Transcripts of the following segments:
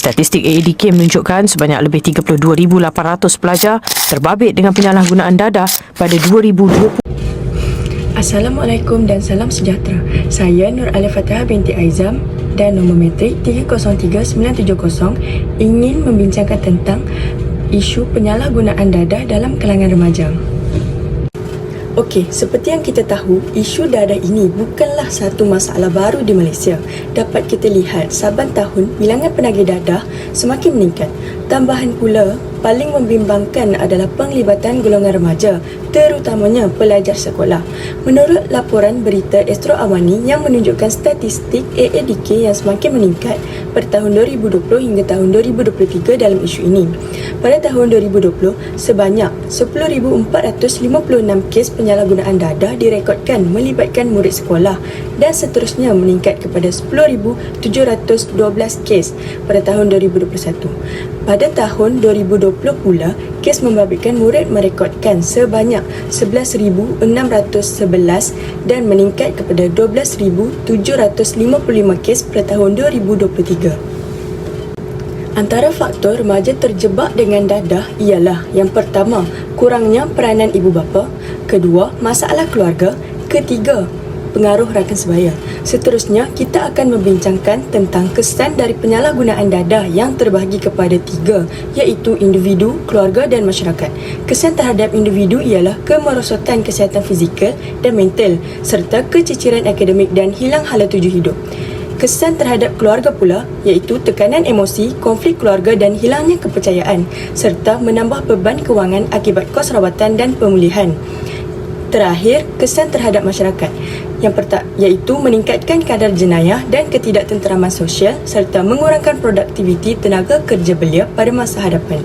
Statistik AADK menunjukkan sebanyak lebih 32,800 pelajar terbabit dengan penyalahgunaan dadah pada 2020. Assalamualaikum dan salam sejahtera. Saya Nur Alif Fatihah binti Aizam dan nombor metrik 303970 ingin membincangkan tentang isu penyalahgunaan dadah dalam kalangan remaja. Okey, seperti yang kita tahu, isu dadah ini bukanlah satu masalah baru di Malaysia. Dapat kita lihat saban tahun bilangan penagih dadah semakin meningkat. Tambahan pula, paling membimbangkan adalah penglibatan golongan remaja, terutamanya pelajar sekolah. Menurut laporan berita Astro Awani yang menunjukkan statistik AADK yang semakin meningkat pada tahun 2020 hingga tahun 2023 dalam isu ini. Pada tahun 2020, sebanyak 10,456 kes penyalahgunaan dadah direkodkan melibatkan murid sekolah dan seterusnya meningkat kepada 10,712 kes pada tahun 2021. Pada tahun 2020 pula, kes membabitkan murid merekodkan sebanyak 11,611 dan meningkat kepada 12,755 kes pada tahun 2023. Antara faktor remaja terjebak dengan dadah ialah yang pertama, kurangnya peranan ibu bapa, kedua, masalah keluarga, ketiga, pengaruh rakan sebaya. Seterusnya, kita akan membincangkan tentang kesan dari penyalahgunaan dadah yang terbahagi kepada tiga, iaitu individu, keluarga dan masyarakat. Kesan terhadap individu ialah kemerosotan kesihatan fizikal dan mental serta keciciran akademik dan hilang hala tuju hidup. Kesan terhadap keluarga pula iaitu tekanan emosi, konflik keluarga dan hilangnya kepercayaan serta menambah beban kewangan akibat kos rawatan dan pemulihan. Terakhir, kesan terhadap masyarakat yang pertama iaitu meningkatkan kadar jenayah dan ketidaktenteraman sosial serta mengurangkan produktiviti tenaga kerja belia pada masa hadapan.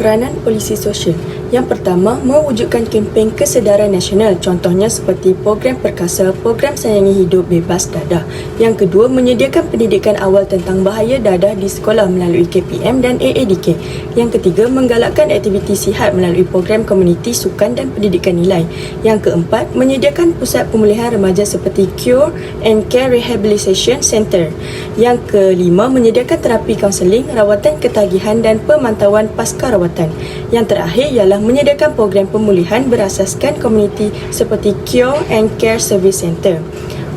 Peranan polisi sosial yang pertama, mewujudkan kempen kesedaran nasional contohnya seperti program perkasa, program sayangi hidup bebas dadah. Yang kedua, menyediakan pendidikan awal tentang bahaya dadah di sekolah melalui KPM dan AADK. Yang ketiga, menggalakkan aktiviti sihat melalui program komuniti sukan dan pendidikan nilai. Yang keempat, menyediakan pusat pemulihan remaja seperti Cure and Care Rehabilitation Center. Yang kelima, menyediakan terapi kaunseling, rawatan ketagihan dan pemantauan pasca rawatan. Yang terakhir ialah menyediakan program pemulihan berasaskan komuniti seperti Cure and Care Service Center.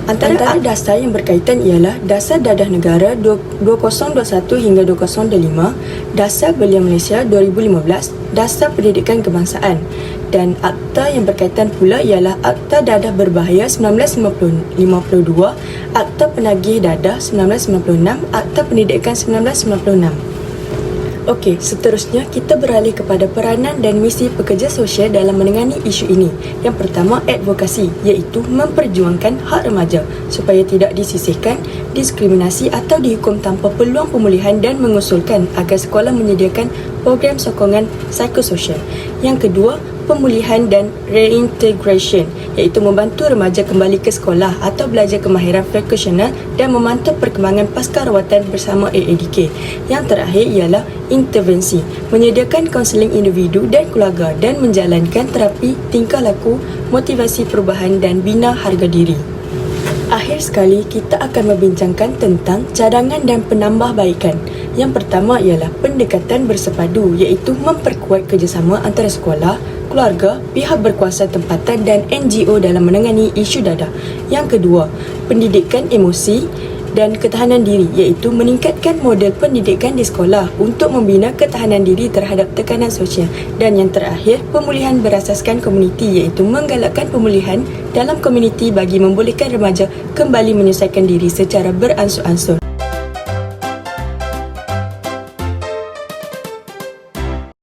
Antara, Antara dasar yang berkaitan ialah Dasar Dadah Negara 2021 hingga 2025, Dasar Belia Malaysia 2015, Dasar Pendidikan Kebangsaan dan akta yang berkaitan pula ialah Akta Dadah Berbahaya 1952, Akta Penagih Dadah 1996, Akta Pendidikan 1996. Okey, seterusnya kita beralih kepada peranan dan misi pekerja sosial dalam menangani isu ini. Yang pertama, advokasi iaitu memperjuangkan hak remaja supaya tidak disisihkan, diskriminasi atau dihukum tanpa peluang pemulihan dan mengusulkan agar sekolah menyediakan program sokongan psikososial. Yang kedua, pemulihan dan reintegration iaitu membantu remaja kembali ke sekolah atau belajar kemahiran vocational dan memantau perkembangan pasca rawatan bersama AADK. Yang terakhir ialah intervensi, menyediakan kaunseling individu dan keluarga dan menjalankan terapi tingkah laku, motivasi perubahan dan bina harga diri. Akhir sekali, kita akan membincangkan tentang cadangan dan penambahbaikan. Yang pertama ialah pendekatan bersepadu iaitu memperkuat kerjasama antara sekolah, keluarga, pihak berkuasa tempatan dan NGO dalam menangani isu dadah. Yang kedua, pendidikan emosi dan ketahanan diri iaitu meningkatkan model pendidikan di sekolah untuk membina ketahanan diri terhadap tekanan sosial dan yang terakhir pemulihan berasaskan komuniti iaitu menggalakkan pemulihan dalam komuniti bagi membolehkan remaja kembali menyelesaikan diri secara beransur-ansur